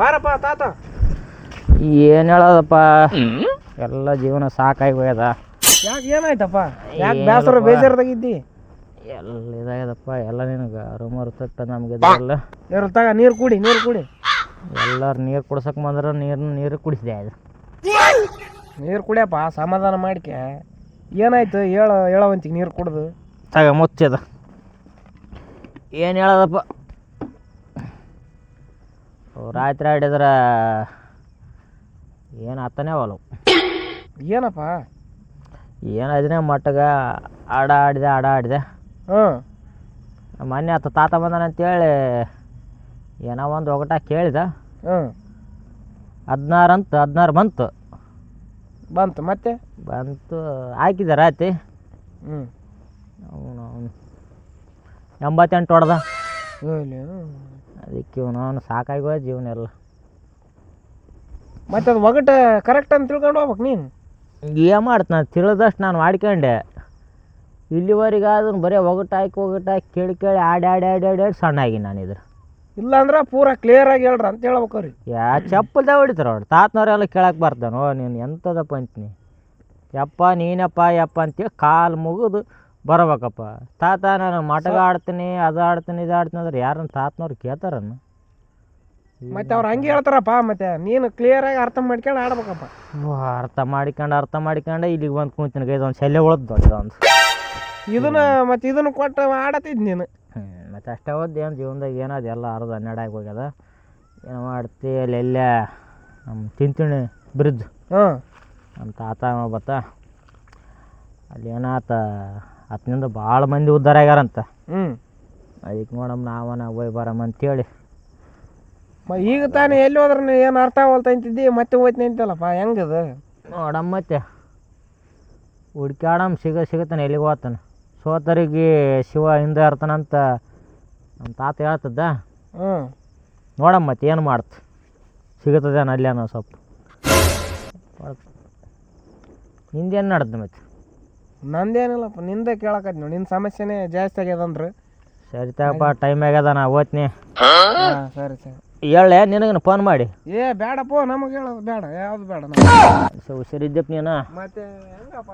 ಬಾರಪ್ಪ ತಾತ. ಏನು ಹೇಳೋದಪ್ಪ? ಎಲ್ಲ ಜೀವನ ಸಾಕಾಗಿ ಹೋಗ್ಯದ. ಯಾಕೆ ಏನಾಯ್ತಪ್ಪ? ಯಾಕೆ ಬ್ಯಾಸರ ಬೇಸರ ಬೇಜಾರದಾಗಿದ್ದಿ ಎಲ್ಲ ಇದಾಗ್ಯದಪ್ಪ? ಎಲ್ಲ ನಿನಗೆ ರೂಮರ್ ತಟ್ಟ ನಮ್ಗೆ ಇದೆಲ್ಲ ನೀರು ತಗ ನೀರು ಕುಡಿ ನೀರು ಕುಡಿ. ಎಲ್ಲರೂ ನೀರು ಕುಡ್ಸಕ್ಕೆ ಬಂದ್ರೆ ನೀರು ನೀರು ಕುಡಿಸಿದೆ ಅದು ನೀರು ಕುಡಿಯಪ್ಪ ಸಮಾಧಾನ ಮಾಡ್ಕೆ. ಏನಾಯ್ತು? ಹೇಳ ಹೇಳವಂತಿಗೆ ನೀರು ಕುಡ್ದು. ತಗ ಮುಚ್ಚದ. ಏನು ಹೇಳೋದಪ್ಪ? ರಾತ್ರಿ ಆಡಿದ್ರೆ ಏನು ಆತನೇ ಅವಲ್ಲ ಏನಪ್ಪ? ಏನು ಅದನ್ನೇ ಮಟ್ಟಗ ಆಡ ಆಡಿದೆ ಆಡ ಆಡಿದೆ. ಹ್ಞೂ ಮೊನ್ನೆ ಆತ ತಾತ ಬಂದಾನ ಅಂತೇಳಿ ಏನೋ ಒಂದು ಒಗಟ ಕೇಳಿದ. ಹ್ಞೂ ಹದಿನಾರು ಅಂತ ಹದಿನಾರು ಬಂತು. ಬಂತು ಮತ್ತೆ? ಬಂತು ಹಾಕಿದೆ ರಾತ್ರಿ. ಹ್ಞೂ ಅವನು ಎಂಬತ್ತೆಂಟು ಹೊಡೆದ. ಅದಕ್ಕೆ ನಾನು ಸಾಕಾಗೋ ಜೀವನ ಎಲ್ಲ. ಮತ್ತೆ ಅದು ಒಗಟ ಕರೆಕ್ಟ್ ಅಂತ ತಿಳ್ಕೊಂಡು ಹೋಗ್ಬೇಕು ನೀನು. ಏನು ಮಾಡ್ತ ನಾನು ತಿಳಿದಷ್ಟು ನಾನು ಮಾಡ್ಕೊಂಡೆ. ಇಲ್ಲಿವರೆಗೆ ಅದನ್ನು ಬರೀ ಒಗಟು ಹಾಕಿ ಒಗಟು ಹಾಕಿ ಕೇಳಿ ಕೇಳಿ ಆಡಿ ಆಡಿ ಆಡಿ ಆಡಿ ಆಡಿ ಸಣ್ಣ ಆಗಿ ನಾನು ಇದ್ರ. ಇಲ್ಲಾಂದ್ರೆ ಪೂರ ಕ್ಲಿಯರ್ ಆಗಿ ಹೇಳ್ರಿ ಅಂತ ಹೇಳ್ಬೇಕು ರೀ ಯಾ ಚಪ್ಪಲ್ದೇ ಹೊಡಿತಾರ ಅವ್ರು. ತಾತನವರೆಲ್ಲ ಕೇಳಕ್ಕೆ ಬರ್ತಾನೋ ನೀನು ಎಂಥದಪ್ಪ ಅಂತೀನಿ ಯಪ್ಪ ನೀನಪ್ಪ ಯಪ್ಪ ಅಂತೇಳಿ ಕಾಲು ಮುಗಿದು ಬರ್ಬೇಕಪ್ಪ. ತಾತ ನಾನು ಮಟಗ ಆಡ್ತೀನಿ ಅದು ಆಡ್ತೀನಿ ಇದು ಆಡ್ತೀನಿ ಅಂದ್ರೆ ಯಾರನ್ನ ತಾತನವ್ರು ಕೇಳ್ತಾರನ್ನು? ಮತ್ತೆ ಅವ್ರು ಹಂಗೆ ಹೇಳ್ತಾರಪ್ಪ ಮತ್ತೆ ನೀನು ಕ್ಲಿಯರಾಗಿ ಅರ್ಥ ಮಾಡ್ಕೊಂಡು ಆಡ್ಬೇಕಪ್ಪ. ಅರ್ಥ ಮಾಡಿಕೊಂಡು ಅರ್ಥ ಮಾಡಿಕೊಂಡು ಇಲ್ಲಿಗೆ ಬಂದು ಕುಂತೀನಿ ಇದೊಂದು ಶಲ್ಯ ಉಳ್ದು ದೊಡ್ಡದೊಂದು ಇದನ್ನ ಮತ್ತೆ ಇದನ್ನ ಕೊಟ್ಟು ಆಡತ್ತಿದ್ ನೀನು. ಮತ್ತೆ ಅಷ್ಟೇ ಓದ್ ಏನು ಜೀವನದಾಗ ಏನದು ಎಲ್ಲ ಅರ್ಧ ಹನ್ನೆರಡು ಆಗಿ ಹೋಗ್ಯದ. ಏನು ಮಾಡ್ತಿ ಅಲ್ಲಿ ಎಲ್ಲೇ ನಮ್ಮ ತಿಂತಿಣಿ ಬ್ರಿಡ್ಜ್ ಹ್ಞೂ ನಮ್ಮ ತಾತ ಬತ್ತ ಅಲ್ಲಿ ಏನಾತ ಅತ್ನಿಂದ ಭಾಳ ಮಂದಿ ಉದ್ಧಾರ ಆಗ್ಯಾರಂತ. ಹ್ಞೂ ಅದಕ್ಕೆ ನೋಡಮ್ಮ ನಾವನ ಹೋಗಿ ಬರಮ್ಮ ಅಂತೇಳಿ. ಮ ಈಗ ತಾನೇ ಎಲ್ಲಿ ಹೋದ್ರೆ ಏನು ಅರ್ಥ ಆಗೋಲ್ತ ಅಂತಿದ್ದಿ ಮತ್ತೆ ಹೋಯ್ತು ನಿಂತಲ್ಲಪ್ಪ ಹೆಂಗದು? ನೋಡಮ್ಮ ಮತ್ತೆ. ಹುಡ್ಕ್ಯಾಡಮ್ ಸಿಗ ಸಿಗತಾನೆ ಎಲ್ಲಿಗೆ ಹೋಗ್ತಾನೆ? ಸೋತರಿಗೆ ಶಿವ ಹಿಂದೆ ಇರ್ತಾನಂತ ನಮ್ಮ ತಾತ ಹೇಳ್ತದ್ದ ಹ್ಞೂ ನೋಡಮ್ಮ ಮತ್ತೆ ಏನು ಮಾಡ್ತ. ಸಿಗುತ್ತದೆ ಅಲ್ಲಿ ಅನ್ನೋ ಸ್ವಲ್ಪ. ನಿಂದೇನು ನಡ್ದು ಮತ್ತೆ? ನಂದೇನಿಲ್ಲಪ್ಪ ನಿಂದೆ ಕೇಳಕತ್ತಿ ನೋಡಿ ನಿನ್ನ ಸಮಸ್ಯೆನೇ ಜಾಸ್ತಿ ಆಗ್ಯದಂದ್ರೆ. ಸರಿ ತಗಪ್ಪ ಟೈಮ್ ಆಗ್ಯದ ನಾ ಓದ್ನಿ. ಹಾಂ ಸರಿ ಸರಿ. ಹೇಳೆ ನಿನಗೆ ಫೋನ್ ಮಾಡಿ? ಏ ಬೇಡಪ್ಪ ನಮಗೆ ಹೇಳೋದು ಬೇಡ ಯಾವ್ದು ಬೇಡ ನಮ್ಗೆ. ಹುಷಾರಿದ್ದಪ್ಪ ನೀನು? ಮತ್ತೆ ಹೆಂಗಪ್ಪ?